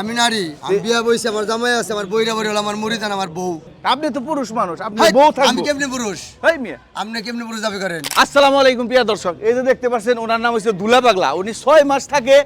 আমি নারী আমি বিয়া বইছি আমার জামাই আছে আমার বইরা বইরা আমার মুড়িদান আমার বউ। আপনি তো পুরুষ মানুষ আপনি বউ আমি থাকবে। কেমনি পুরুষ? হেই মিয়া। আপনি কেমনি পুরুষ দাবি করেন? আসসালামু আলাইকুম প্রিয় দর্শক। এই যে দেখতে পাচ্ছেন ওনার নাম হচ্ছে দুলা পাগলা। উনি ছয় মাস থাকে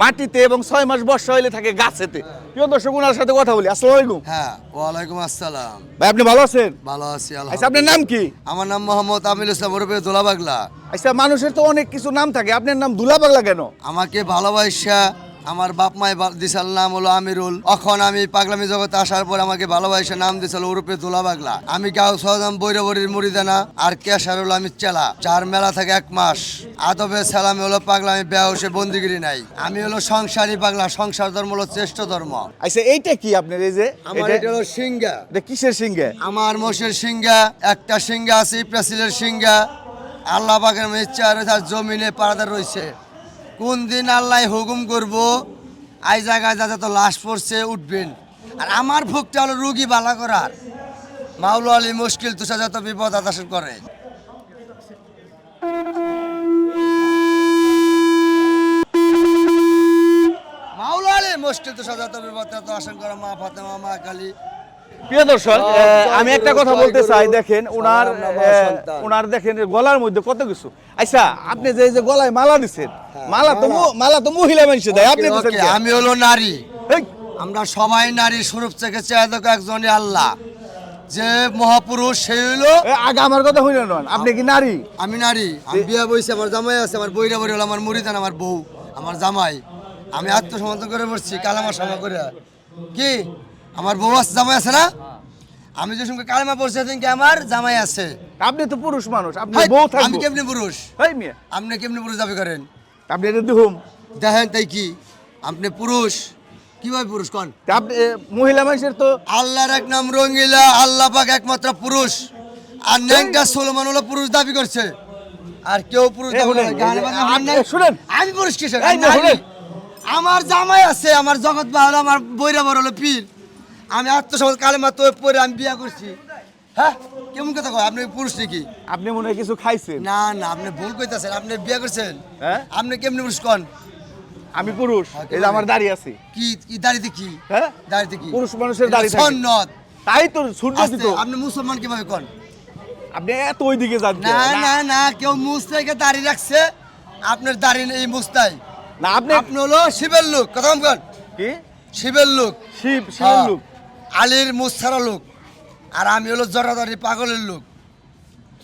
মাটিতে এবং ছয় মাস বর্ষা হইলে থাকে গাছেতে। প্রিয় দর্শক ওনার সাথে কথা বলি। আসসালামু আলাইকুম। হ্যাঁ ওয়ালাইকুম আসসালাম। ভাই আপনি ভালো আছেন? ভালো আছি আচ্ছা আপনার নাম কি? আমার নাম মোহাম্মদ আমিল ইসলাম ওরফে দোলা পাগলা। আচ্ছা মানুষের তো অনেক কিছু নাম থাকে। আপনার নাম দুলা পাগলা কেন? আমাকে ভালোবাসা আমার বাপ মায় দিশাল নাম হলো আমিরুল। এখন আমি পাগলামি জগতে আসার পর আমাকে ভালোবাসা নাম দিয়েছিল ওরূপে দোলা পাগলা আমি গাও সহজাম বৈরবরীর মুড়িদানা আর ক্যাশার হলো আমি চেলা চার মেলা থাকে এক মাস। আদবে সালামে হলো পাগলা আমি বেহসে বন্দিগিরি নাই। আমি হলো সংসারী পাগলা সংসার ধর্ম হলো শ্রেষ্ঠ ধর্ম। আচ্ছা এইটা কি আপনার এই যে? আমার এটা- হলো সিংহা। এটা কিসের সিংহে? আমার মোষের সিংহা একটা সিংহা আছে প্রেসিলের সিংহা। আল্লাহ পাকের ইচ্ছা আর জমিনে পাড়াদার রয়েছে। কোন দিন আল্লাহ হুকুম করব, আই জায়গায় যাতে তো লাশ পড়ছে, উঠবেন। আর আমার ভোগটা হলো রুগী বালা করার। মাওলা আলী মুশকিল তুষা যত বিপদ আদাসন করে। মাওলা আলী মুশকিল তুষা যত বিপদ তত করে, মা ফাতেমা, মা কালী। প্রিয় দর্শক আমি একটা কথা বলতে চাই দেখেন ওনার। ওনার দেখেন গলার মধ্যে কত কিছু। আচ্ছা আপনি যে যে গলায় মালা দিচ্ছেন মালা তো মালা। তো মহিলা মানুষ দেয় আপনি? আমি হলো নারী। আমরা সবাই নারী স্বরূপ থেকে একজনই আল্লাহ। যে মহাপুরুষ সে হইল আগে আমার কথা হইল নন আপনি কি নারী? আমি নারী। আমি বিয়া বইছি আমার জামাই আছে আমার বইরা বই হলো আমার মুড়িদান আমার বউ আমার জামাই। আমি আত্মসমর্থন করে বসছি কালামা সমা করে। কি? আমার বউ আছে জামাই আছে না? আমি যে সঙ্গে কালামা পড়ছি কি আমার? জামাই আছে। আপনি তো পুরুষ মানুষ আপনি হাই, বউ আমি থাকবে কেমনি পুরুষ? এই মিয়া। আপনি কেমনি পুরুষ দাবি করেন? আপনি এটা দিহুম দেখেন তাই কি? আপনি পুরুষ। কীভাবে পুরুষ কন? আপনি মহিলা মানুষের তো আল্লাহর এক নাম রঙ্গিলা আল্লাহ পাক একমাত্র পুরুষ। আর ন্যাংটা সোলমান হলো পুরুষ দাবি করছে। আর কেউ পুরুষ এ, দাবি করে শুনেন। আমি পুরুষ কিসের? আমি। আমার জামাই আছে আমার জগৎ বা হলো আমার বৈরা বড় হলো পীর। আমি আত্মসমাজ কালে মাত্র পরে আমি বিয়া করছি। হ্যাঁ? কেমন কথা কয়? আপনি পুরুষ নাকি? আপনি মনে হয় কিছু খাইছেন। না না আপনি ভুল কইতাছেন। আপনি বিয়া করছেন? হ্যাঁ? আপনি কেমনি পুরুষ কন? আমি পুরুষ। হ্যাঁ, এই যে আমার দাড়ি আছে। কি কি দাড়িতে কি? হ্যাঁ? দাড়িতে কি? পুরুষ মানুষের দাড়ি থাকে। সন্নত তাই তো সূর্য দিত আপনি মুসলমান কীভাবে কন? আপনি এত ওইদিকে যান না না। না কেউ দাড়ি রাখছে আপনার দাড়ি এই মুস্তাই না আপনি আপনি হলো শিবের লোক। কথা কি? শিবের লোক। শিব শিবের হ্যাঁ। লোক। আলীর মুসারা লোক আর আমি হলো জরাদারি পাগলের লোক।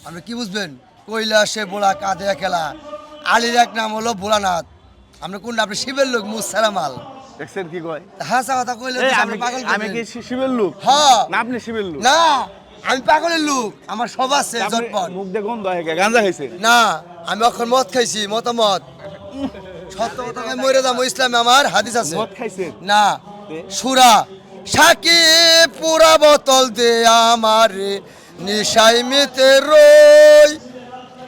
আপনি কি বুঝবেন? কৈলাসে বোলা কাঁধে খেলা আলীর এক নাম হলো ভোলানাথ। আপনি কোন আপনি শিবের লোক মুসারা মাল। দেখছেন কি কয়? হাসা কথা কইলে আমি পাগল আমি কি শিবের লোক? হ্যাঁ। না আপনি শিবের লোক? না আমি পাগলের লোক। আমার সব আছে জটপট। মুখ দিয়ে গন্ধ হয় গাঁজা খাইছে? না আমি এখন মদ খাইছি মতামত। সত্য কথা মরে ইসলামে আমার হাদিস আছে। মদ না সুরা। সাকি পুরা বোতল দে আমারে নিশাই মিতে রই।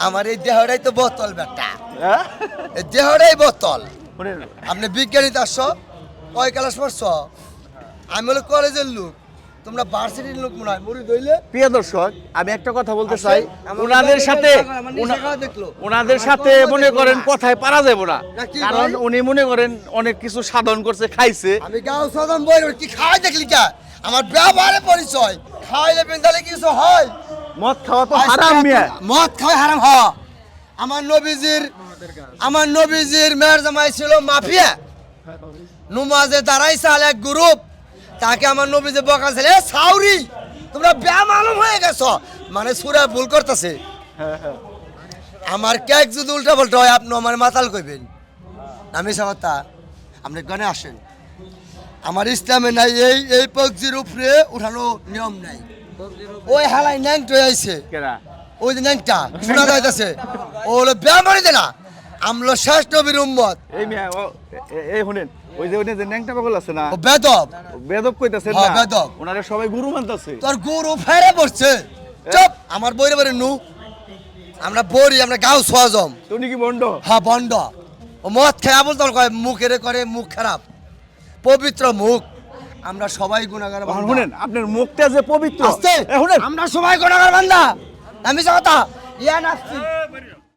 আমার এই দেহটাই তো বোতল বেটা হ্যাঁ? এই দেহটাই বোতল। আপনি বিজ্ঞানী আসছো কয় ক্লাস পড়ছো? আমি হলো কলেজের লোক। তোমরা ভার্সিটির লোক মনে হয়। মুড়ি দইলে প্রিয় দর্শক আমি একটা কথা বলতে চাই। ওনাদের সাথে। ওনাদের সাথে মনে করেন কথায় পারা যাবে না। কারণ উনি মনে করেন অনেক কিছু সাধন করছে খাইছে। আমি গাও সদম বই কি খাওয়াই দেখলি কা? আমার ব্যবহারে পরিচয়। খাওয়াইলে পেন্দালে কিছু হয়। মদ খাওয়া তো হারাম মিয়া। মদ খাওয়া হারাম হ। আমার নবীজির আমার নবীজির মেয়ের জামাই ছিল মাফিয়া। নুমাজে দাঁড়াইছে আল এক গ্রুপ তাকে আমার নবীজি বকাছিল এ সাউরি তোমরা ব্যায়াম আলম হয়ে গেছো। মানে সুরা ভুল করতেছে। হ্যাঁ, হ্যাঁ। আমার কেক যদি উল্টা পাল্টা হয় আপনি আমার মাতাল কইবেন। আমি সামতা আপনি গানে আসেন। আমার ইসলামে নাই এই এই পগজির উপরে উঠানো নিয়ম নাই। ওই হালাই ন্যাংট আইছে। কেরা? ওই যে ন্যাংটা শোনা যাইতেছে। ও হলো ব্যায়াম বাড়ি দে না। আমলো শেষ নবীর উম্মত। এই শুনেন ওই যে ওই যে ন্যাংটা পাগল আছে না? বেদব। বেদব কইতাছেন হ্যাঁ, না বেদব। ওনারা সবাই গুরু মানতাছে। তোর গরু ফেরে পড়ছে। চপ আমার বইরে নু আমরা বড়ি আমরা গাও সোয়াজম তো উনি কি বন্ড? হ্যাঁ বন্ড। ও মদ খেয়ে আবল কয় মুখের করে মুখ খারাপ। পবিত্র মুখ। আমরা সবাই গুণাগার বান্দা। শুনেন আপনার মুখটা যে পবিত্র। শুনেন। আমরা সবাই গুণাগার বান্দা। আমি কথা ইয়া নাস্তি